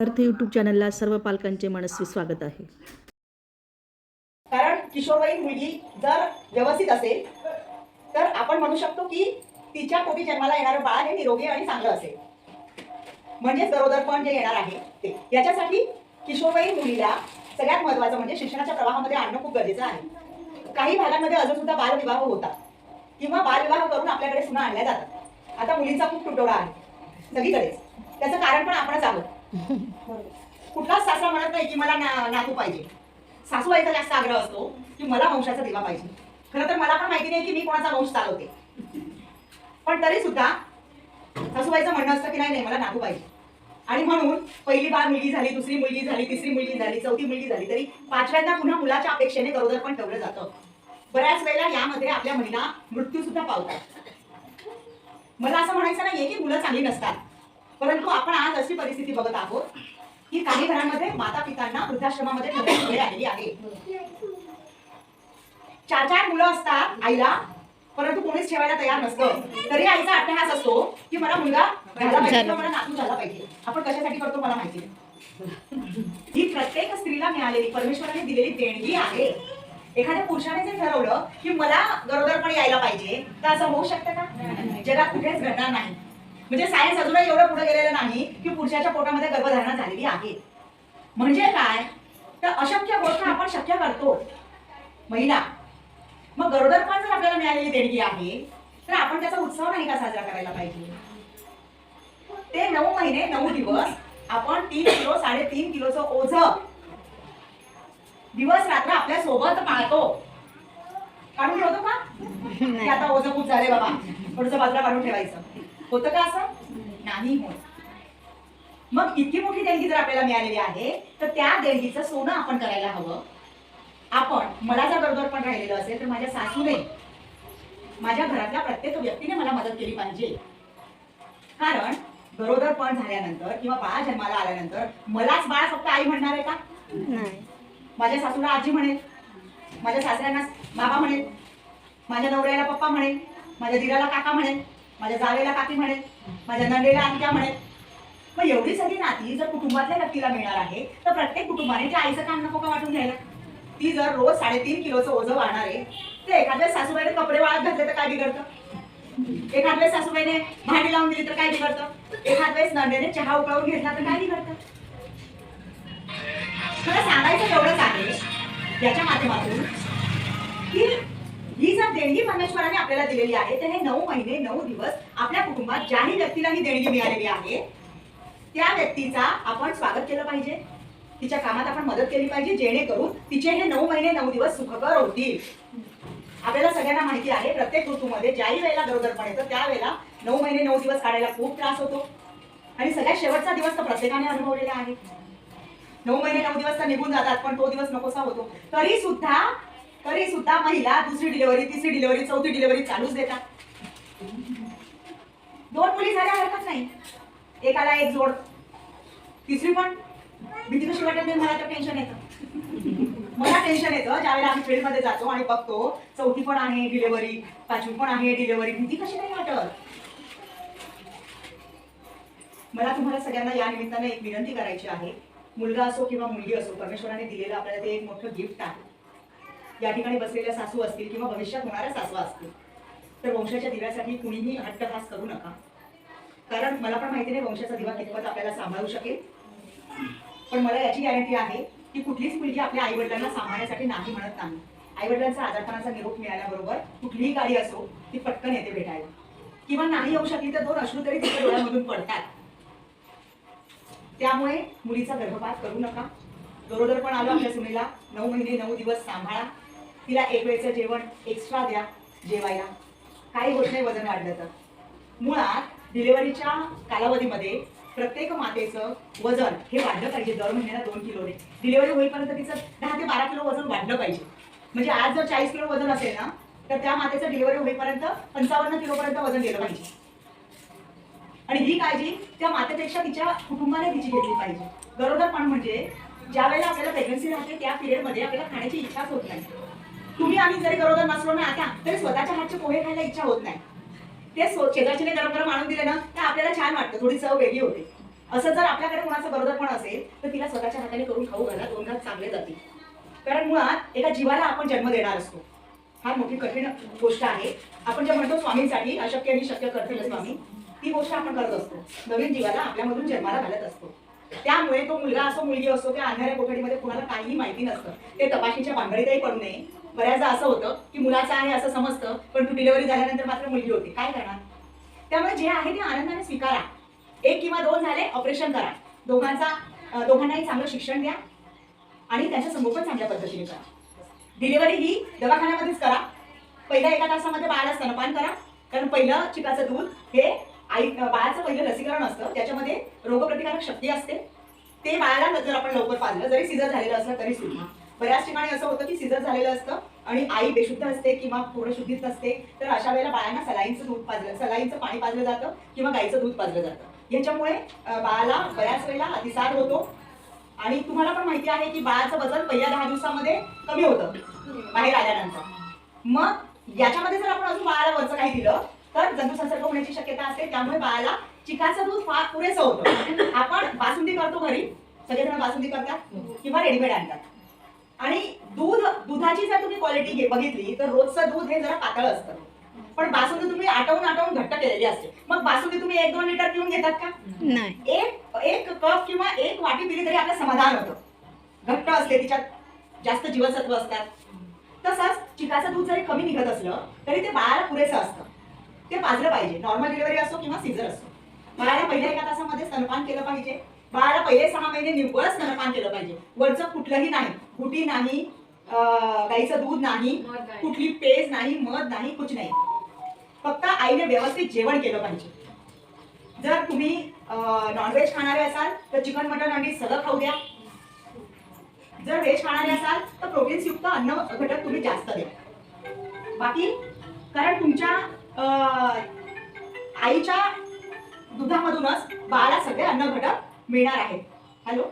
अर्थ यूट्यूब चॅनलला सर्व पालकांचे मनस्वी स्वागत आहे. कारण किशोरवयीन मुलगी जर व्यवस्थित असेल तर आपण म्हणू शकतो की तिच्या पोटी जन्माला येणारं बाळ हे निरोगी आणि चांगलं असेल. म्हणजेच गरोदरपण जे येणार आहे ते. याच्यासाठी किशोरवयीन मुलीला सगळ्यात महत्वाचं म्हणजे शिक्षणाच्या प्रवाहामध्ये आणणं खूप गरजेचं आहे. काही भागांमध्ये अजून सुद्धा बालविवाह होतात. किंवा बालविवाह करून आपल्याकडे सुना आणल्या जातात. आता मुलींचा खूप तुटवडा आहे. सगळीकडेच. त्याचं कारण पण आपणच आहोत. कुठलाच सासरा म्हणत नाही की मला ना नातू पाहिजे. सासूबाईचा जास्त आग्रह असतो की मला वंशाचा दिवा पाहिजे. खरं तर मला पण माहिती नाही की मी कोणाचा वंश चालवते. पण तरी सुद्धा सासूबाईचं म्हणणं असतं की नाही नाही मला नातू पाहिजे. आणि म्हणून पहिली बार मुलगी झाली दुसरी मुलगी झाली तिसरी मुलगी झाली चौथी मुलगी झाली तरी पाचव्यांदा पुन्हा मुलाच्या अपेक्षेने गरोदर पण ठेवलं जातं. बऱ्याच वेळेला यामध्ये आपल्या महिला मृत्यू सुद्धा पावतात. मला असं म्हणायचं नाहीये की मुलं चांगली नसतात. परंतु आपण आज अशी परिस्थिती बघत आहोत की काही घरांमध्ये माता पितांना वृद्धाश्रमामध्ये ठेवण्याची वेळ आलेली आहे. चार चार मुलं असतात आईला परंतु कोणीच ठेवायला तयार नसतं. तरी आईचा अट्टहास असतो की मला मुलगा झाला पाहिजे मला नातू झाला पाहिजे. आपण कशासाठी करतो मला माहिती ही प्रत्येक स्त्रीला मिळालेली परमेश्वराने दिलेली देणगी आहे. एखाद्या पुरुषाने जर ठरवलं की मला गरोदरपणे यायला पाहिजे तर असं होऊ शकतं का? जगात कुठेच घडणार नाही. म्हणजे सायन्स अजूनही एवढं पुढे गेलेलं नाही की पुरुषाच्या पोटामध्ये गर्भधारणा झालेली आहे. म्हणजे काय? तर अशक्य गोष्ट आपण शक्य करतो. महिला मग गरोदरपण जर आपल्याला मिळालेली देणगी आहे तर आपण त्याचा उत्सव नाही का साजरा करायला पाहिजे? ते नऊ महिने नऊ दिवस आपण तीन किलो साडेतीन किलोचं ओझ दिवस रात्र आपल्यासोबत पाळतो. काढून ठेवतो का? की आता ओझ खूप झाले बाबा. थोडस बाजूला काढून ठेवायचं. होतं का असं? नाही होत. मग इतकी मोठी देणगी जर आपल्याला मिळालेली आहे तर त्या देणगीचं सोनं आपण करायला हवं. आपण मला जर गरोदर पण राहिलेलं असेल तर माझ्या सासूने माझ्या घरातल्या प्रत्येक व्यक्तीने मला मदत केली पाहिजे. कारण गरोदर पण झाल्यानंतर किंवा बाळ जन्माला आल्यानंतर मलाच बाळ फक्त आई म्हणणार आहे का? माझ्या सासूला आजी म्हणेल. माझ्या सासऱ्यांना बाबा म्हणेल. माझ्या नवऱ्याला पप्पा म्हणेल. माझ्या दिराला काका म्हणेल. माझ्या जावेला काकी म्हणेल माझ्या नंदेला आणख्या म्हणेल मग एवढी सगळी नाती जर कुटुंबातल्या व्यक्तीला मिळणार आहे तर प्रत्येक कुटुंबाने त्या आईचं काम नको का वाटून घ्यायला? ती जर रोज साडेतीन किलोचं ओझं वाहणार आहे तर एखाद्या सासूबाईने कपडे वाळत घातले तर काय बिघडतं? एखाद वेळेस सासूबाईने भांडी लावून दिली तर काय बिघडतं? एखाद वेळेस नंदेने चहा उकळून घेतला तर काय बिघडतं? खरं सांगायचं एवढंच आहे याच्या माध्यमातून देणगी परमेश्वराने आपल्याला दिलेली आहे. तर हे नऊ महिने नऊ दिवस आपल्या कुटुंबात ज्याही व्यक्तीला ही देणगी मिळालेली आहे त्या व्यक्तीचा आपण स्वागत केलं पाहिजे. तिच्या कामात आपण मदत केली पाहिजे जेणेकरून तिचे हे नऊ महिने नऊ दिवस सुखकर होतील. आपल्याला सगळ्यांना माहिती आहे प्रत्येक ऋतूमध्ये ज्याही वेळेला गरोदरपण येतं त्यावेळेला नऊ महिने नऊ दिवस काढायला खूप त्रास होतो. आणि सगळ्यात शेवटचा दिवस तर प्रत्येकाने अनुभवलेला आहे. नऊ महिने नऊ दिवस तर निघून जातात पण तो दिवस नकोसा होतो. तरी सुद्धा तरी सुद्धा महिला दुसरी डिलिव्हरी तिसरी डिलिव्हरी चौथी डिलिव्हरी चालूच देतात. दोन मुली झाल्या हरकत नाही. एकाला एक जोड. तिसरी पण. भीती कशी वाटत नाही मला तर टेन्शन येतं. मला टेन्शन येतं. ज्यावेळेला आम्ही फील्डमध्ये जातो आणि बघतो चौथी पण आहे डिलिव्हरी पाचवी पण आहे डिलिव्हरी भीती कशी नाही वाटत? मला तुम्हाला सगळ्यांना या निमित्ताने एक विनंती करायची आहे. मुलगा असो किंवा मुलगी असो परमेश्वराने दिलेलं आपल्याला ते एक मोठं गिफ्ट आहे. या ठिकाणी बसलेल्या सासू असतील किंवा भविष्यात होणाऱ्या सासू असतील तर वंशाच्या दिव्यासाठी कुणीही हट्टहास करू नका. कारण मला पण माहिती नाही वंशाचा दिवा कितपत आपल्याला सांभाळू शकेल. पण मला याची गॅरंटी आहे की कुठलीच मुलगी आपल्या आई वडिलांना सांभाळण्यासाठी नाही म्हणत नाही. आई वडिलांचा आजारपणाचा निरोप मिळाल्याबरोबर कुठलीही गाडी असो ती पटकन येते भेटायला किंवा नाही येऊ शकली तर दोन अश्रू तरी तिच्या डोळ्यामधून पडतात. त्यामुळे मुलीचा गर्भपात करू नका. गरोदर पण आलो आपल्या सुनेला. नऊ महिने नऊ दिवस सांभाळा. तिला एक वेळचं जेवण एक्स्ट्रा द्या जेवायला. काही होत नाही वजन वाढलं तर. मुळात डिलिव्हरीच्या कालावधीमध्ये प्रत्येक मातेचं वजन हे वाढलं पाहिजे. दर महिन्याला दोन किलोने डिलिव्हरी होईपर्यंत तिचं दहा ते बारा किलो वजन वाढलं पाहिजे. म्हणजे आज जर चाळीस किलो वजन असेल ना तर त्या मातेचं डिलिव्हरी होईपर्यंत पंचावन्न किलोपर्यंत वजन गेलं पाहिजे. आणि ही काळजी त्या मातेपेक्षा तिच्या कुटुंबाने तिची घेतली पाहिजे. गरोदरपण म्हणजे ज्या वेळेला आपल्याला प्रेग्नन्सी राहते त्या पिरियडमध्ये आपल्याला खाण्याची इच्छाच होत नाही. तुम्ही आम्ही जरी गरोदर नसलो ना आता तरी स्वतःच्या हातचे पोहे खायला इच्छा होत नाही. ते शेजारच्याने गरम गरम आणून दिले ना तर आपल्याला छान वाटतं थोडी चव वेगळी होते. असं जर आपल्याकडे कोणाचं गरोदरपण असेल तर तिला स्वतःच्या हाताने करून खाऊ घाला दोन घात चांगले जातील कारण मुळात एका जीवाला आपण जन्म देणार असतो. फार मोठी कठीण गोष्ट आहे. आपण जे म्हणतो स्वामींसाठी अशक्य आणि शक्य करतील स्वामी ती गोष्ट आपण करत असतो. नवीन जीवाला आपल्यामधून जन्माला घालत असतो. त्यामुळे तो मुलगा असो मुलगी असो त्या अंधाऱ्या कोठडीमध्ये कुणाला काहीही माहिती नसतं ते तपासणीच्या भानगडीतही पडू नये. बऱ्याचदा असं होतं की मुलाचं आहे असं समजतं पण तू डिलिव्हरी झाल्यानंतर मात्र मुलगी होती. काय करणार? त्यामुळे जे आहे ते आनंदाने स्वीकारा. एक किंवा दोन झाले ऑपरेशन करा. दोघांचा दोघांनाही चांगलं शिक्षण द्या आणि त्यांचं संगोपन चांगल्या पद्धतीने करा. डिलिव्हरी ही दवाखान्यामध्येच करा. पहिल्या एका तासामध्ये बाळाला स्तनपान करा. कारण पहिलं चिकाचं दूध हे आई बाळाचं पहिलं लसीकरण असतं त्याच्यामध्ये रोगप्रतिकारक शक्ती असते. ते बाळाला जर आपण लवकर पाजलं जरी सिजर झालेलं असलं तरी सुद्धा. बऱ्याच ठिकाणी असं होतं की सिजर झालेलं असतं आणि आई बेशुद्ध असते किंवा पूर्ण शुद्धीत असते तर अशा वेळेला बाळांना सलाईनचं दूध पाजलं सलाईंचं पाणी पाजलं जातं किंवा गाईचं दूध पाजलं जातं. याच्यामुळे बाळाला बऱ्याच वेळेला अतिसार होतो. आणि तुम्हाला पण माहिती आहे की बाळाचं वजन पहिल्या दहा दिवसामध्ये कमी होतं बाहेर आल्यानंतर. मग याच्यामध्ये जर आपण अजून बाळाला वरचं काही दिलं तर जंतू संसर्ग होण्याची शक्यता असते त्यामुळे बाळाला चिकाचं दूध फार पुरेसं होतं. आपण बासुंदी करतो घरी सगळेजण बासुंदी करतात किंवा रेडीमेड आणतात. आणि दूध दुधाची जर तुम्ही क्वालिटी बघितली तर रोजचं दूध हे जरा पातळ असतं. पण बासुंदी तुम्ही आटवून आटवून घट्ट केलेली असते. मग बासुंदी तुम्ही एक दोन लिटर पिऊन घेतात का? नाही. एक एक कप किंवा एक वाटी पिली तरी आपलं समाधान होतं. घट्ट असते तिच्यात जास्त जीवनसत्व असतात. तसंच चिकाचं दूध जरी कमी निघत असलं तरी ते बाळाला पुरेसं असतं. ते पाजलं पाहिजे. नॉर्मल डिलिव्हरी असो किंवा सिझर असो. बाळाला पहिल्या एका तासामध्ये स्तनपान केलं पाहिजे. बाळाला पहिले सहा महिने निव्वळ स्तनपान केलं पाहिजे. वरचं कुठलंही नाही. गुटी नाही गाईचं दूध नाही कुठली पेज नाही मध नाही कुछ नाही. फक्त आईने व्यवस्थित जेवण केलं पाहिजे. जर तुम्ही नॉनव्हेज खाणारे असाल तर चिकन मटन अंडी सगळं खाऊ द्या. जर व्हेज खाणारे असाल तर प्रोटीन्स युक्त अन्न घटक तुम्ही जास्त द्या. बाकी कारण तुमच्या आईच्या दुधामधूनच बाळाला सगळे अन्न घटक मिळणार आहेत. हॅलो?